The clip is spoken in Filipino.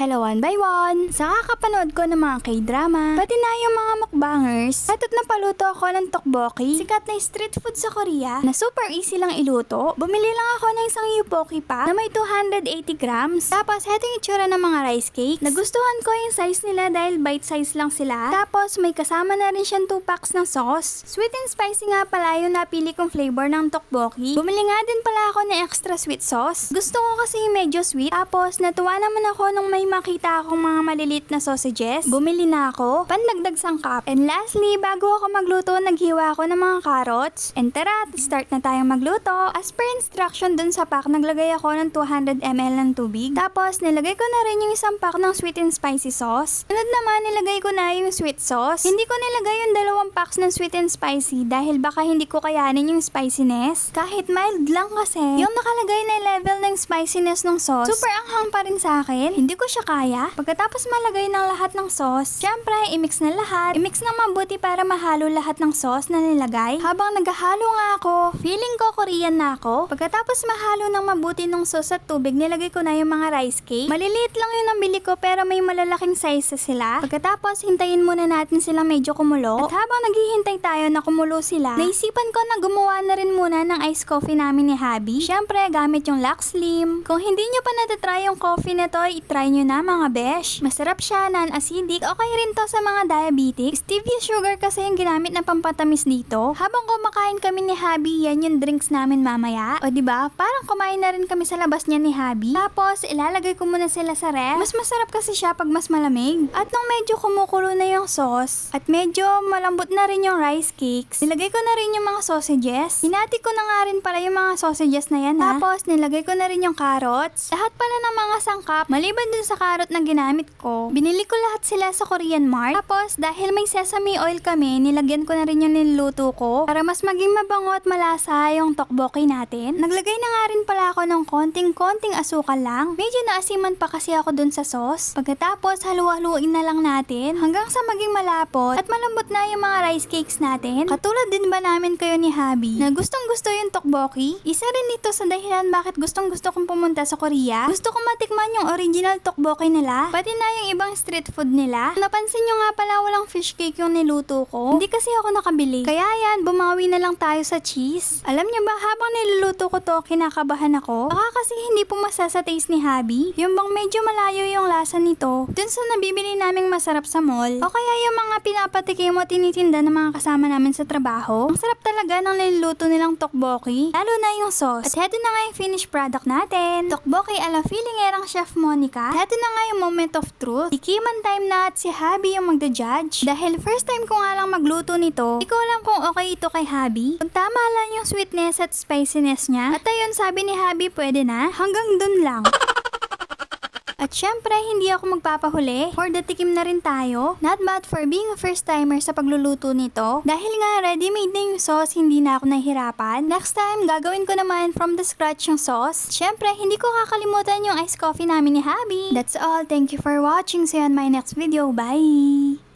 hello one by one. Sa kakapanood ko ng mga k-drama, pati na yung mga mukbangers. At at napaluto ako ng tteokbokki, sikat na street food sa Korea, na super easy lang iluto. Bumili lang ako ng isang yupoki pa na may 280 grams. Tapos, heto yung itsura ng mga rice cakes. Nagustuhan ko yung size nila dahil bite size lang sila. Tapos, may kasama na rin siyang 2 packs ng sauce. Sweet and spicy nga pala yung napili kong flavor ng tteokbokki. Bumili nga din pala ako ng extra sweet sauce. Gusto ko kasi medyo sweet. Tapos, natuwa naman ako nung may makita akong mga malilit na sausages. Bumili na ako. Pandagdag sangkap. And lastly, bago ako magluto, naghiwa ako ng mga carrots. And tara, start na tayong magluto. As per instruction dun sa pack, naglagay ako ng 200 ml ng tubig. Tapos, nilagay ko na rin yung isang pack ng sweet and spicy sauce. Sunod naman, nilagay ko na yung sweet sauce. Hindi ko nilagay yung dalawang packs ng sweet and spicy dahil baka hindi ko kayanin yung spiciness. Kahit mild lang kasi, yung nakalagay na level ng spiciness ng sauce, super anghang pa rin sa akin. Hindi ko siya kaya. Pagkatapos malagay ng lahat ng sauce, syempre, i-mix na lahat. I-mix na mabuti para mahalo lahat ng sauce na nilagay. Habang naghahalo nga ako, feeling ko Korean na ako. Pagkatapos mahalo ng mabuti ng sauce at tubig, nilagay ko na yung mga rice cake. Maliliit lang yung nabili ko pero may malalaking size sila. Pagkatapos, hintayin muna natin silang medyo kumulo. At habang naghihintay tayo na kumulo sila, naisipan ko na gumawa na rin muna ng iced coffee namin ni Habi. Syempre, gamit yung Lux Slim. Kung hindi nyo pa natatry yung coffee na to, itry nyo na mga besh. Masarap siya, non-acidic. Okay rin to sa mga diabetic. Stevia sugar kasi yung ginamit na pampatamis dito. Habang kumakain kami ni Habi, yan yung drinks namin mamaya. O ba? Parang kumain na rin kami sa labas niya ni Habi. Tapos, ilalagay ko muna sila sa ref. Mas masarap kasi siya pag mas malamig. At nung medyo kumukulo na yung sauce, at medyo malambot na rin yung rice cakes, nilagay ko na rin yung mga sausages. Hinati ko na nga rin pala yung mga sausages na yan ha. Tapos, nilagay ko na rin yung carrots. Lahat pala ng mga sangkap, maliban dun sa carrot na ginamit ko, binili ko lahat sila sa Korean Mart. Tapos, dahil may sesame oil kami, nilagyan ko na rin yung niluto ko para mas maging mabango at malasa yung tteokbokki natin. Naglagay na nga rin pala ako ng konting-konting asukal lang. Medyo naasiman pa kasi ako dun sa sauce. Pagkatapos, halu-haluin na lang natin hanggang sa maging malapot at malambot na yung mga rice cakes natin. Katulad din ba namin kayo ni Habi na gustong gusto yung tteokbokki? Isa rin ito sa dahilan bakit gustong gusto kong pumunta sa Korea. Gusto kong matikman yung original tteokbokki nila, pati na yung ibang street food nila. Napansin nyo nga pala walang fish cake yung niluto ko. Hindi kasi ako nakabili. Kaya yan, bumawi na lang tayo sa cheese. Alam nyo ba, habang niluluto ko to, kinakabahan ako. Baka kasi hindi pumasa sa taste ni Habi. Yung bang medyo malayo yung lasa nito. Dun sa nabibili naming masarap sa mall. O kaya yung mga pinapatikim mo tinitinda ng mga kasama namin sa trabaho. Ang sarap talaga ng niluluto nilang tteokbokki. Lalo na yung sauce. At heto na nga yung finished product natin. Tteokbokki ala feelingerang Chef Monica. Heto na nga yung moment of truth. Ikiman time na at si Habi yung magda-judge. Dahil first time ko nga lang magluto nito, hindi ko alam kung okay ito kay Habi. Kung tama lang yung sweetness at spiciness niya. At ayun, sabi ni Habi, pwede na. Hanggang dun lang. At syempre, hindi ako magpapahuli. For the tikim na rin tayo. Not bad for being a first timer sa pagluluto nito. Dahil nga ready-made na yung sauce, hindi na ako nahihirapan. Next time, gagawin ko naman from the scratch yung sauce. Syempre, hindi ko kakalimutan yung iced coffee namin ni Habi. That's all. Thank you for watching. See you on my next video. Bye!